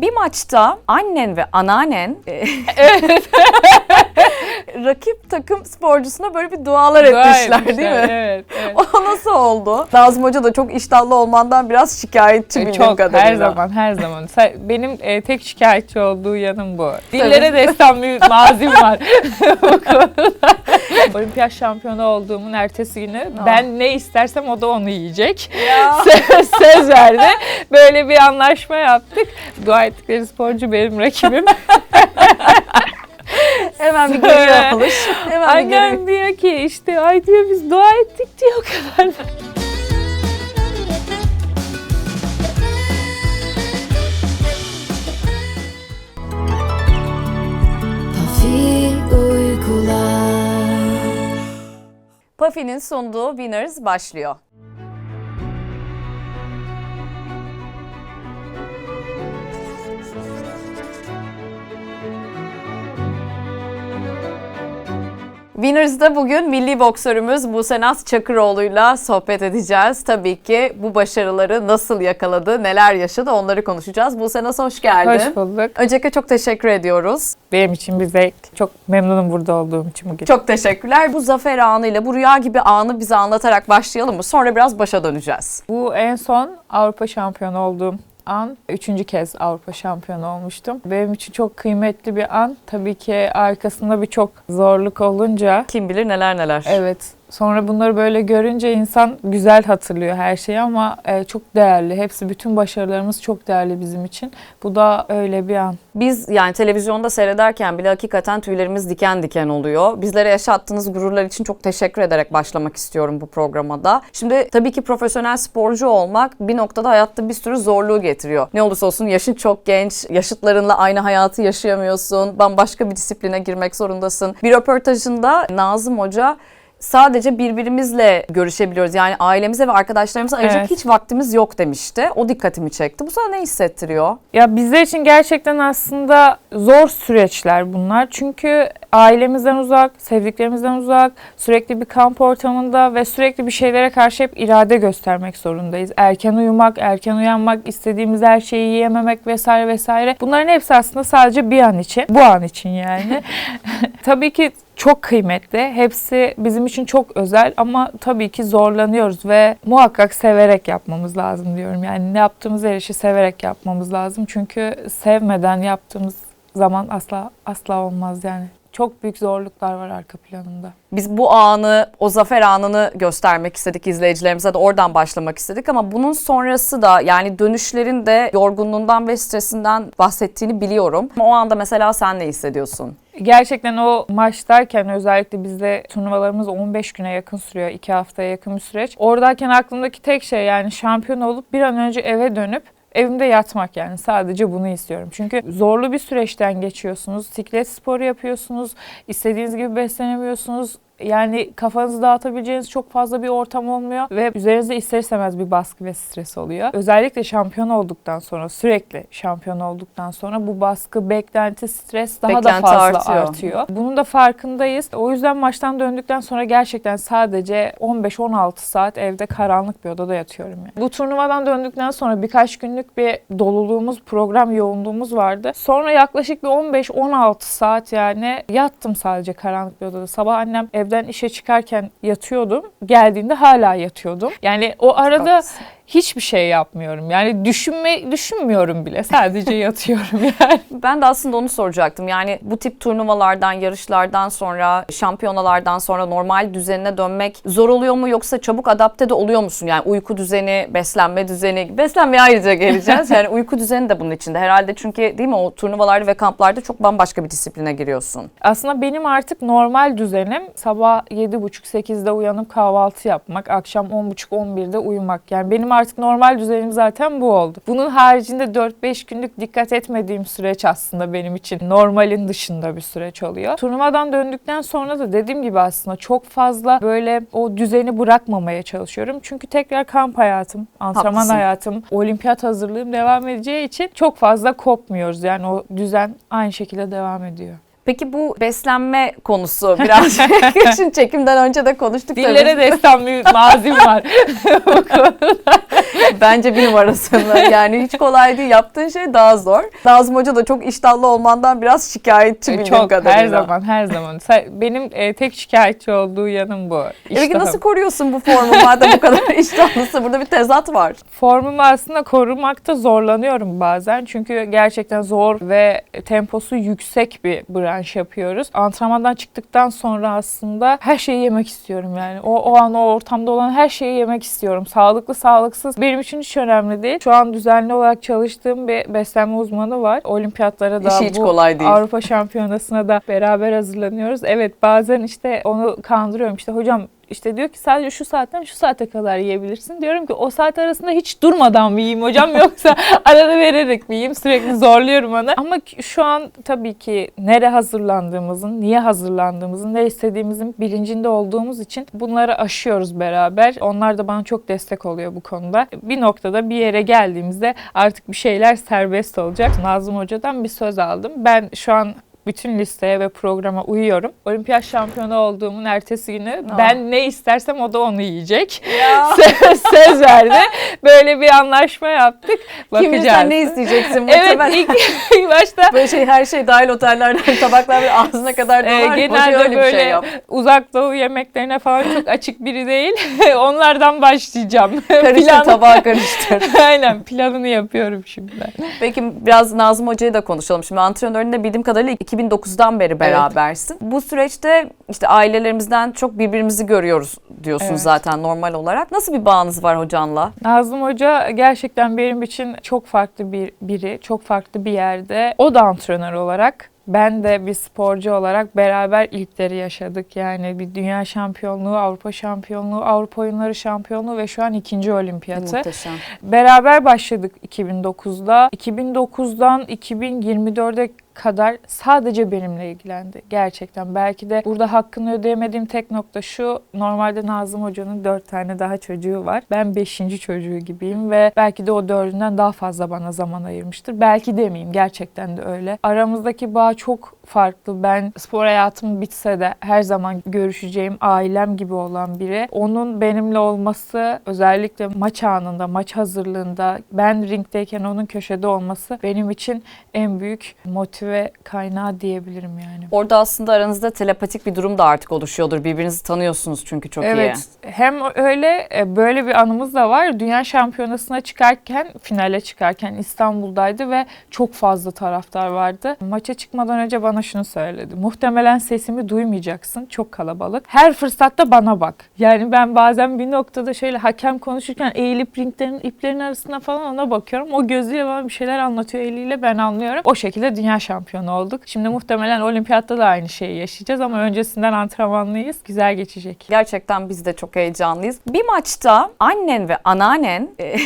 Bir maçta annen ve anneannen e, rakip takım sporcusuna böyle bir dualar Dua etmişler değil etmişler, mi? Evet, evet. O nasıl oldu? Nazım Hoca da çok iştahlı olmandan biraz şikayetçi bildiğim E, Çok kadarıyla. her zaman her zaman. Benim e, tek şikayetçi olduğu yanım bu. Dillere destan bir mazim var bu konuda. Olimpiyat şampiyonu olduğumun ertesi günü Ah. ben ne istersem o da onu yiyecek. Söz, söz verdi. Böyle bir anlaşma yaptık. Dua ettikleri sporcu benim rakibim. Annem diyor ki işte ay diyor biz dua ettik diyor o kadar. Puffy'nin sunduğu Winners başlıyor. Winners'da bugün milli boksörümüz Buse Naz Çakıroğlu'yla sohbet edeceğiz. Tabii ki bu başarıları nasıl yakaladı, neler yaşadı onları konuşacağız. Buse Naz hoş geldin. Hoş bulduk. Öncelikle çok teşekkür ediyoruz. Benim için bir zevk. Çok memnunum burada olduğum için bugün. Çok teşekkürler. Bu zafer anıyla, bu rüya gibi anı bize anlatarak başlayalım mı? Sonra biraz başa döneceğiz. Bu en son Avrupa şampiyonu olduğum an. Üçüncü kez Avrupa şampiyonu olmuştum. Benim için çok kıymetli bir an. Tabii ki arkasında birçok zorluk olunca Kim bilir neler neler. Evet. Sonra bunları böyle görünce insan güzel hatırlıyor her şeyi ama e, çok değerli. Hepsi bütün başarılarımız çok değerli bizim için. Bu da öyle bir an. Biz yani televizyonda seyrederken bile hakikaten tüylerimiz diken diken oluyor. Bizlere yaşattığınız gururlar için çok teşekkür ederek başlamak istiyorum bu programa da. Şimdi tabii ki profesyonel sporcu olmak bir noktada hayatta bir sürü zorluğu getiriyor. Ne olursa olsun yaşın çok genç, yaşıtlarınla aynı hayatı yaşayamıyorsun. Bambaşka bir disipline girmek zorundasın. Bir röportajında Nazım Hoca sadece birbirimizle görüşebiliyoruz. Yani ailemize ve arkadaşlarımıza ayıracak Evet. hiç vaktimiz yok demişti. O dikkatimi çekti. Bu sana ne hissettiriyor? Ya bizler için gerçekten aslında zor süreçler bunlar. Çünkü ailemizden uzak, sevdiklerimizden uzak, sürekli bir kamp ortamında ve sürekli bir şeylere karşı hep irade göstermek zorundayız. Erken uyumak, erken uyanmak, istediğimiz her şeyi yiyememek vesaire vesaire. Bunların hepsi aslında sadece bir an için. Bu an için yani. Tabii ki çok kıymetli. Hepsi bizim için çok özel ama tabii ki zorlanıyoruz ve muhakkak severek yapmamız lazım diyorum. Yani ne yaptığımız her işi severek yapmamız lazım. Çünkü sevmeden yaptığımız zaman asla asla olmaz yani. Çok büyük zorluklar var arka planında. Biz bu anı, o zafer anını göstermek istedik izleyicilerimize de oradan başlamak istedik ama bunun sonrası da yani dönüşlerin de yorgunluğundan ve stresinden bahsettiğini biliyorum. O anda mesela sen ne hissediyorsun? Gerçekten o maçtayken özellikle bizde turnuvalarımız 15 güne yakın sürüyor. 2 haftaya yakın bir süreç. Oradayken aklımdaki tek şey yani şampiyon olup bir an önce eve dönüp evimde yatmak yani sadece bunu istiyorum. Çünkü zorlu bir süreçten geçiyorsunuz. Siklet sporu yapıyorsunuz. istediğiniz gibi beslenemiyorsunuz. Yani kafanızı dağıtabileceğiniz çok fazla bir ortam olmuyor ve üzerinizde ister istemez bir baskı ve stres oluyor. Özellikle şampiyon olduktan sonra sürekli şampiyon olduktan sonra bu baskı, beklenti, stres daha Beklenti da fazla artıyor. artıyor. Bunun da farkındayız. O yüzden maçtan döndükten sonra gerçekten sadece 15-16 saat evde karanlık bir odada yatıyorum. Yani. Bu turnuvadan döndükten sonra birkaç günlük bir doluluğumuz, program yoğunluğumuz vardı. Sonra yaklaşık bir 15-16 saat yani yattım sadece karanlık bir odada. Sabah annem evden işe çıkarken yatıyordum. Geldiğinde hala yatıyordum. Yani o arada Haklısın. Hiçbir şey yapmıyorum. Yani düşünme düşünmüyorum bile. Sadece yatıyorum yani. Ben de aslında onu soracaktım. Yani bu tip turnuvalardan, yarışlardan sonra, şampiyonalardan sonra normal düzenine dönmek zor oluyor mu yoksa çabuk adapte de oluyor musun? Yani uyku düzeni, beslenme düzeni, beslenmeye ayrıca geleceğiz. Yani uyku düzeni de bunun içinde herhalde çünkü değil mi o turnuvalarda ve kamplarda çok bambaşka bir disipline giriyorsun. Aslında benim artık normal düzenim sabah 7.30-8'de uyanıp kahvaltı yapmak, akşam 10.30-11'de uyumak. Yani benim artık normal düzenim zaten bu oldu. Bunun haricinde 4-5 günlük dikkat etmediğim süreç aslında benim için normalin dışında bir süreç oluyor. Turnuvadan döndükten sonra da dediğim gibi aslında çok fazla böyle o düzeni bırakmamaya çalışıyorum. Çünkü tekrar kamp hayatım, antrenman Haklısın. hayatım, olimpiyat hazırlığım devam edeceği için çok fazla kopmuyoruz. Yani o düzen aynı şekilde devam ediyor. Peki bu beslenme konusu biraz şimdi çekimden önce de konuştuk tabii. Dillere destan bir mazim var. Bence bir numarasında. Yani hiç kolay değil. Yaptığın şey daha zor. Nazım Hoca da çok iştahlı olmandan biraz şikayetçi bildiğim Çok kadarıyla. her zaman her zaman. Benim e, tek şikayetçi olduğu yanım bu. E Peki İştahım. nasıl koruyorsun bu formu madem bu kadar iştahlısın? Burada bir tezat var. Formumu aslında korumakta zorlanıyorum bazen. Çünkü gerçekten zor ve temposu yüksek bir branş yapıyoruz. Antrenmandan çıktıktan sonra aslında her şeyi yemek istiyorum yani. O, o an o ortamda olan her şeyi yemek istiyorum. Sağlıklı sağlıksız benim için hiç önemli değil. Şu an düzenli olarak çalıştığım bir beslenme uzmanı var. Olimpiyatlara da İşi hiç bu kolay değil. Avrupa Şampiyonası'na da beraber hazırlanıyoruz. Evet bazen işte onu kandırıyorum. İşte hocam işte diyor ki sadece şu saatten şu saate kadar yiyebilirsin. Diyorum ki o saat arasında hiç durmadan mı yiyeyim hocam yoksa arada vererek mi yiyeyim? Sürekli zorluyorum onu. Ama şu an tabii ki nere hazırlandığımızın, niye hazırlandığımızın, ne istediğimizin bilincinde olduğumuz için bunları aşıyoruz beraber. Onlar da bana çok destek oluyor bu konuda. Bir noktada bir yere geldiğimizde artık bir şeyler serbest olacak. Nazım Hoca'dan bir söz aldım. Ben şu an bütün listeye ve programa uyuyorum. Olimpiyat şampiyonu olduğumun ertesi günü Aa. ben ne istersem o da onu yiyecek. söz, söz verdi. Böyle bir anlaşma yaptık. Kim bilir Bakacağız. sen ne isteyeceksin? Evet ilk, ilk başta Böyle şey her şey dahil otellerden tabaklar böyle ağzına kadar e, dolar. Hoca genelde öyle bir böyle şey yap. uzak doğu yemeklerine falan çok açık biri değil. Onlardan başlayacağım. Karıştır Planı- tabağı karıştır. Aynen planını yapıyorum şimdi. Peki biraz Nazım Hoca'yı da konuşalım. Şimdi antrenöründe bildiğim kadarıyla 2009'dan beri berabersin. Bu süreçte işte ailelerimizden çok birbirimizi görüyoruz diyorsunuz Evet. zaten normal olarak. Nasıl bir bağınız var hocanla? Nazım Hoca gerçekten benim için çok farklı bir biri, çok farklı bir yerde. O da antrenör olarak ben de bir sporcu olarak beraber ilkleri yaşadık. Yani bir dünya şampiyonluğu, Avrupa şampiyonluğu, Avrupa oyunları şampiyonluğu ve şu an ikinci olimpiyatı. Muhteşem. Beraber başladık 2009'da. 2009'dan 2024'e kadar sadece benimle ilgilendi. Gerçekten. Belki de burada hakkını ödeyemediğim tek nokta şu. Normalde Nazım Hoca'nın dört tane daha çocuğu var. Ben beşinci çocuğu gibiyim ve belki de o dördünden daha fazla bana zaman ayırmıştır. Belki demeyeyim. Gerçekten de öyle. Aramızdaki bağ çok farklı. Ben spor hayatım bitse de her zaman görüşeceğim ailem gibi olan biri. Onun benimle olması özellikle maç anında, maç hazırlığında ben ringdeyken onun köşede olması benim için en büyük motive kaynağı diyebilirim yani. Orada aslında aranızda telepatik bir durum da artık oluşuyordur. Birbirinizi tanıyorsunuz çünkü çok evet. Hem öyle e, böyle bir anımız da var. Dünya şampiyonasına çıkarken, finale çıkarken İstanbul'daydı ve çok fazla taraftar vardı. Maça çıkmadan önce bana şunu söyledi. Muhtemelen sesimi duymayacaksın. Çok kalabalık. Her fırsatta bana bak. Yani ben bazen bir noktada şöyle hakem konuşurken eğilip ringlerin iplerin arasına falan ona bakıyorum. O gözüyle bana bir şeyler anlatıyor eliyle ben anlıyorum. O şekilde dünya şampiyonu olduk. Şimdi muhtemelen olimpiyatta da aynı şeyi yaşayacağız ama öncesinden antrenmanlıyız. Güzel geçecek. Gerçekten biz de çok heyecanlıyız. Bir maçta annen ve anneannen e,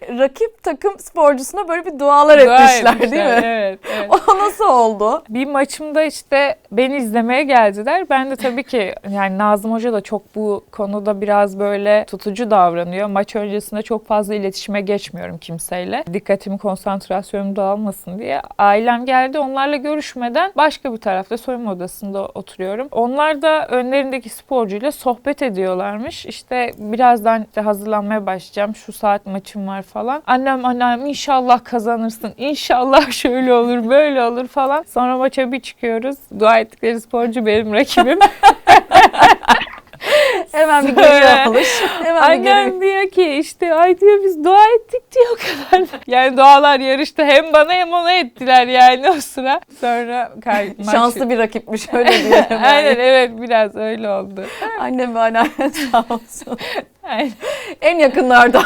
rakip takım sporcusuna böyle bir dualar Dua etmişler değil mi? Evet, evet. O nasıl oldu? Bir maçımda işte beni izlemeye geldiler. Ben de tabii ki yani Nazım Hoca da çok bu konuda biraz böyle tutucu davranıyor. Maç öncesinde çok fazla iletişime geçmiyorum kimseyle. Dikkatimi, konsantrasyonumu dağılmasın diye. Ailem geldi. Onlarla görüşmeden başka bir tarafta soyunma odasında oturuyorum. Onlar da önlerindeki sporcuyla sohbet ediyorlarmış. İşte birazdan işte hazırlanmaya başlayacağım. Şu saat maçım var falan. Annem annem inşallah kazanırsın. İnşallah şöyle olur böyle olur falan. Sonra maça bir çıkıyoruz. Dua ettikleri sporcu benim rakibim. Hemen bir geri alış. Hemen bir geri Annem diyor ki işte ay diyor biz dua ettik diyor o kadar. Yani dualar yarıştı hem bana hem ona ettiler yani o sıra. Sonra kay- maç- Şanslı bir rakipmiş öyle diyelim. yani. Aynen evet biraz öyle oldu. Annem ve anneannen sağ olsun. Aynen. En yakınlardan.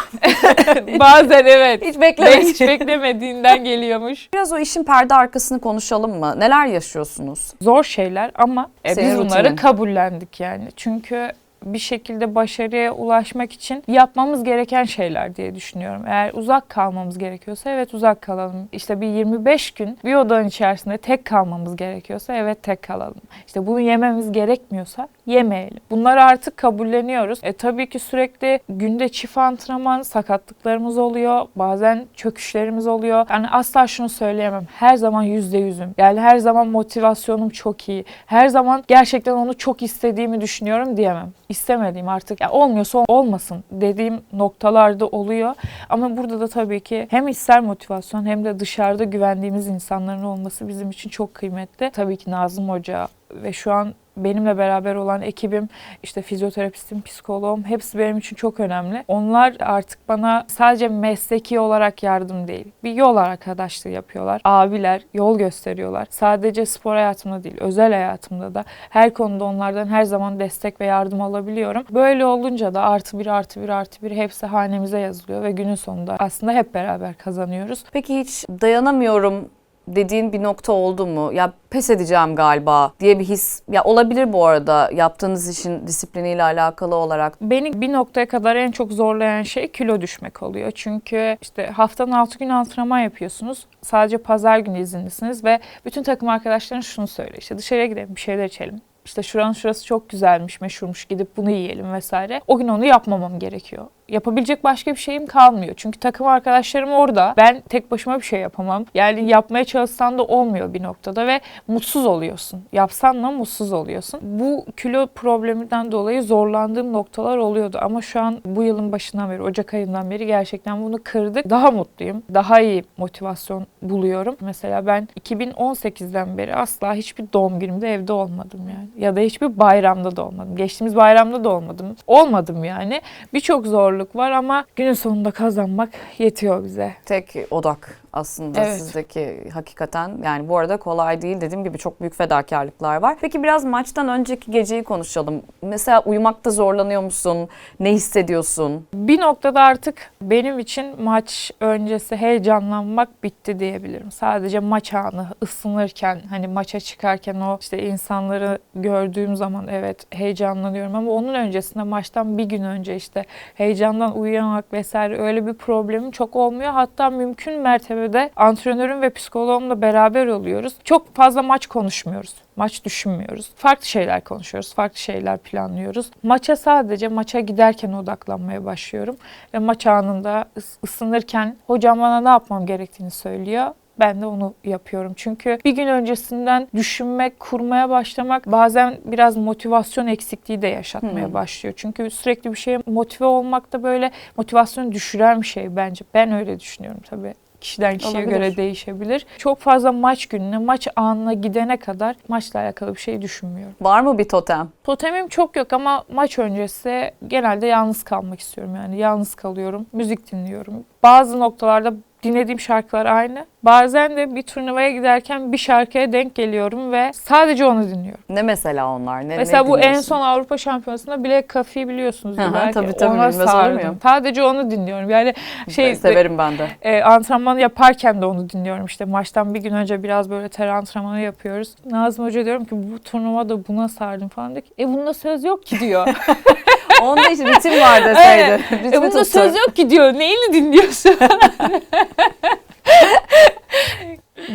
Bazen evet. Hiç Ben beklemedim. hiç beklemediğinden geliyormuş. Biraz o işin perde arkasını konuşalım mı? Neler yaşıyorsunuz? Zor şeyler ama e, Senin biz bunları rutinin. kabullendik yani. Çünkü bir şekilde başarıya ulaşmak için yapmamız gereken şeyler diye düşünüyorum. Eğer uzak kalmamız gerekiyorsa evet uzak kalalım. İşte bir 25 gün bir odanın içerisinde tek kalmamız gerekiyorsa evet tek kalalım. İşte bunu yememiz gerekmiyorsa yemeyelim. Bunları artık kabulleniyoruz. E tabii ki sürekli günde çift antrenman sakatlıklarımız oluyor. Bazen çöküşlerimiz oluyor. Yani asla şunu söyleyemem. Her zaman yüzde yüzüm. Yani her zaman motivasyonum çok iyi. Her zaman gerçekten onu çok istediğimi düşünüyorum diyemem. İstemediğim artık ya olmuyorsa olmasın dediğim noktalarda oluyor. Ama burada da tabii ki hem ister motivasyon hem de dışarıda güvendiğimiz insanların olması bizim için çok kıymetli. Tabii ki Nazım Hoca ve şu an benimle beraber olan ekibim, işte fizyoterapistim, psikoloğum hepsi benim için çok önemli. Onlar artık bana sadece mesleki olarak yardım değil, bir yol arkadaşlığı yapıyorlar. Abiler yol gösteriyorlar. Sadece spor hayatımda değil, özel hayatımda da her konuda onlardan her zaman destek ve yardım alabiliyorum. Böyle olunca da artı bir artı bir artı bir hepsi hanemize yazılıyor ve günün sonunda aslında hep beraber kazanıyoruz. Peki hiç dayanamıyorum dediğin bir nokta oldu mu? Ya pes edeceğim galiba diye bir his. Ya olabilir bu arada yaptığınız işin disipliniyle alakalı olarak. Beni bir noktaya kadar en çok zorlayan şey kilo düşmek oluyor. Çünkü işte haftanın 6 gün antrenman yapıyorsunuz. Sadece pazar günü izinlisiniz ve bütün takım arkadaşların şunu söylüyor. İşte dışarıya gidelim bir şeyler içelim. İşte şuranın şurası çok güzelmiş, meşhurmuş gidip bunu yiyelim vesaire. O gün onu yapmamam gerekiyor. Yapabilecek başka bir şeyim kalmıyor. Çünkü takım arkadaşlarım orada. Ben tek başıma bir şey yapamam. Yani yapmaya çalışsan da olmuyor bir noktada ve mutsuz oluyorsun. Yapsan da mutsuz oluyorsun. Bu kilo probleminden dolayı zorlandığım noktalar oluyordu. Ama şu an bu yılın başından beri, Ocak ayından beri gerçekten bunu kırdık. Daha mutluyum. Daha iyi motivasyon buluyorum. Mesela ben 2018'den beri asla hiçbir doğum günümde evde olmadım yani. Ya da hiçbir bayramda da olmadım. Geçtiğimiz bayramda da olmadım. Olmadım yani. Birçok zorluk var ama günün sonunda kazanmak yetiyor bize. Tek odak aslında Evet. sizdeki hakikaten. Yani bu arada kolay değil dediğim gibi çok büyük fedakarlıklar var. Peki biraz maçtan önceki geceyi konuşalım. Mesela uyumakta zorlanıyor musun? Ne hissediyorsun? Bir noktada artık benim için maç öncesi heyecanlanmak bitti diyebilirim. Sadece maç anı ısınırken hani maça çıkarken o işte insanları gördüğüm zaman evet heyecanlanıyorum ama onun öncesinde maçtan bir gün önce işte heyecandan uyuyamak vesaire öyle bir problemim çok olmuyor. Hatta mümkün mertebede antrenörüm ve psikoloğumla beraber oluyoruz. Çok fazla maç konuşmuyoruz. Maç düşünmüyoruz. Farklı şeyler konuşuyoruz. Farklı şeyler planlıyoruz. Maça sadece maça giderken odaklanmaya başlıyorum. Ve maç anında ıs- ısınırken hocam bana ne yapmam gerektiğini söylüyor. Ben de onu yapıyorum. Çünkü bir gün öncesinden düşünmek, kurmaya başlamak bazen biraz motivasyon eksikliği de yaşatmaya Hmm. başlıyor. Çünkü sürekli bir şeye motive olmak da böyle motivasyonu düşüren bir şey bence. Ben öyle düşünüyorum tabii. Kişiden kişiye Olabilir. göre değişebilir. Çok fazla maç gününe, maç anına gidene kadar maçla alakalı bir şey düşünmüyorum. Var mı bir totem? Totemim çok yok ama maç öncesi genelde yalnız kalmak istiyorum. Yani yalnız kalıyorum, müzik dinliyorum. Bazı noktalarda dinlediğim şarkılar aynı. Bazen de bir turnuvaya giderken bir şarkıya denk geliyorum ve sadece onu dinliyorum. Ne mesela onlar? Ne, Mesela ne bu en son Avrupa Şampiyonası'nda Black Coffee'yi biliyorsunuz Hı belki. tabii, tabii, Ona sardım. Sadece onu dinliyorum. Yani şey Severim ben de. e, antrenman yaparken de onu dinliyorum. İşte maçtan bir gün önce biraz böyle ter antrenmanı yapıyoruz. Nazım Hoca diyorum ki bu turnuvada buna sardım falan diyor ki e bunda söz yok ki diyor. Onda işte ritim var deseydi. Ritmi e bunda tuttur. söz yok ki diyor. Neyini dinliyorsun?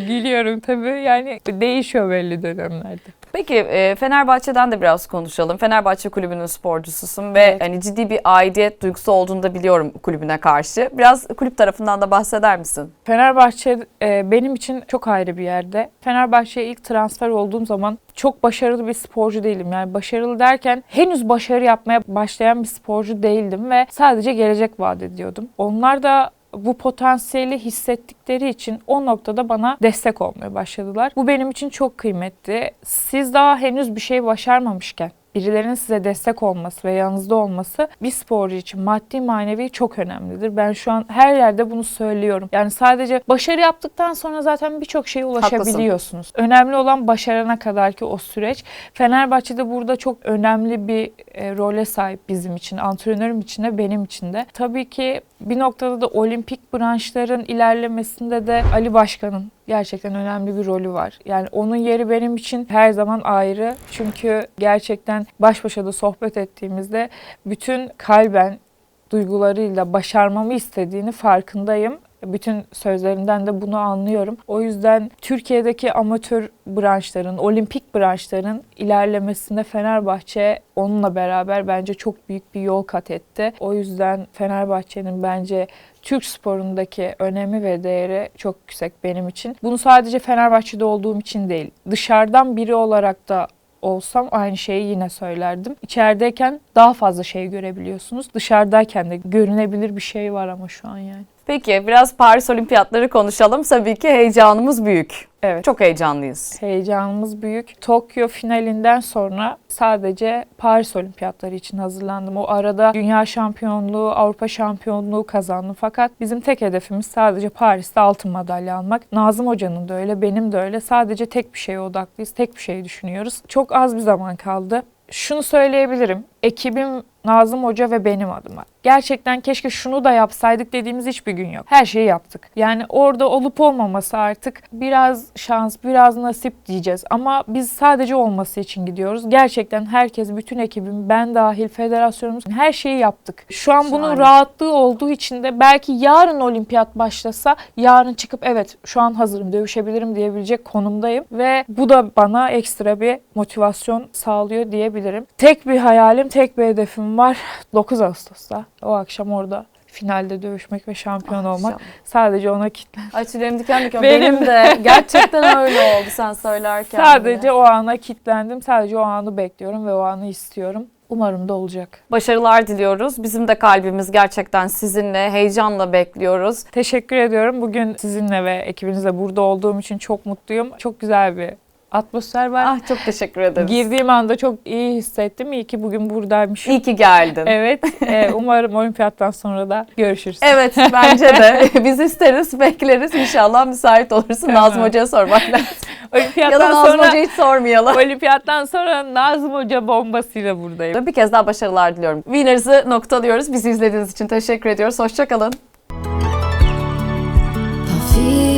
Gülüyorum tabii. Yani değişiyor belli dönemlerde. Peki e, Fenerbahçe'den de biraz konuşalım. Fenerbahçe kulübünün sporcususun ve Evet. hani ciddi bir aidiyet duygusu olduğunu da biliyorum kulübüne karşı. Biraz kulüp tarafından da bahseder misin? Fenerbahçe e, benim için çok ayrı bir yerde. Fenerbahçe'ye ilk transfer olduğum zaman çok başarılı bir sporcu değilim. Yani başarılı derken henüz başarı yapmaya başlayan bir sporcu değildim ve sadece gelecek vaat ediyordum. Onlar da bu potansiyeli hissettikleri için o noktada bana destek olmaya başladılar. Bu benim için çok kıymetli. Siz daha henüz bir şey başarmamışken birilerinin size destek olması ve yanınızda olması bir sporcu için maddi manevi çok önemlidir. Ben şu an her yerde bunu söylüyorum. Yani sadece başarı yaptıktan sonra zaten birçok şeye ulaşabiliyorsunuz. Önemli olan başarana kadar ki o süreç. Fenerbahçe'de burada çok önemli bir e, role sahip bizim için. Antrenörüm için de benim için de. Tabii ki bir noktada da olimpik branşların ilerlemesinde de Ali Başkan'ın gerçekten önemli bir rolü var. Yani onun yeri benim için her zaman ayrı. Çünkü gerçekten baş başa da sohbet ettiğimizde bütün kalben duygularıyla başarmamı istediğini farkındayım. Bütün sözlerinden de bunu anlıyorum. O yüzden Türkiye'deki amatör branşların, olimpik branşların ilerlemesinde Fenerbahçe onunla beraber bence çok büyük bir yol kat etti. O yüzden Fenerbahçe'nin bence Türk sporundaki önemi ve değeri çok yüksek benim için. Bunu sadece Fenerbahçe'de olduğum için değil, dışarıdan biri olarak da olsam aynı şeyi yine söylerdim. İçerideyken daha fazla şey görebiliyorsunuz. Dışarıdayken de görünebilir bir şey var ama şu an yani. Peki biraz Paris Olimpiyatları konuşalım. Tabii ki heyecanımız büyük. Evet. Çok heyecanlıyız. Heyecanımız büyük. Tokyo finalinden sonra sadece Paris Olimpiyatları için hazırlandım. O arada dünya şampiyonluğu, Avrupa şampiyonluğu kazandım. Fakat bizim tek hedefimiz sadece Paris'te altın madalya almak. Nazım Hoca'nın da öyle, benim de öyle. Sadece tek bir şeye odaklıyız, tek bir şeyi düşünüyoruz. Çok az bir zaman kaldı. Şunu söyleyebilirim. Ekibim Nazım Hoca ve benim adıma. Gerçekten keşke şunu da yapsaydık dediğimiz hiçbir gün yok. Her şeyi yaptık. Yani orada olup olmaması artık biraz şans, biraz nasip diyeceğiz. Ama biz sadece olması için gidiyoruz. Gerçekten herkes, bütün ekibim, ben dahil, federasyonumuz her şeyi yaptık. Şu an bunun Şahane. rahatlığı olduğu için de belki yarın olimpiyat başlasa yarın çıkıp evet şu an hazırım, dövüşebilirim diyebilecek konumdayım. Ve bu da bana ekstra bir motivasyon sağlıyor diyebilirim. Tek bir hayalim, tek bir hedefim var. 9 Ağustos'ta o akşam orada finalde dövüşmek ve şampiyon Ah, olmak. inşallah. Sadece ona kitle. Ay tüylerim diken diken. Benim- Benim, de gerçekten öyle oldu sen söylerken. Sadece bile. o ana kitlendim. Sadece o anı bekliyorum ve o anı istiyorum. Umarım da olacak. Başarılar diliyoruz. Bizim de kalbimiz gerçekten sizinle heyecanla bekliyoruz. Teşekkür ediyorum. Bugün sizinle ve ekibinizle burada olduğum için çok mutluyum. Çok güzel bir atmosfer var. Ah çok teşekkür ederiz. Girdiğim anda çok iyi hissettim. İyi ki bugün buradaymışım. İyi ki geldin. Evet. e, umarım olimpiyattan sonra da görüşürüz. Evet bence de. Biz isteriz, bekleriz. İnşallah müsait olursun. Tamam. Nazım Hoca'ya sormak lazım. ya da Olimpiyattan Nazım sonra Hoca'ya hiç sormayalım. Olimpiyattan sonra Nazım Hoca bombasıyla buradayım. Bir kez daha başarılar diliyorum. Winners'ı noktalıyoruz. Bizi izlediğiniz için teşekkür ediyoruz. Hoşçakalın. Parfüm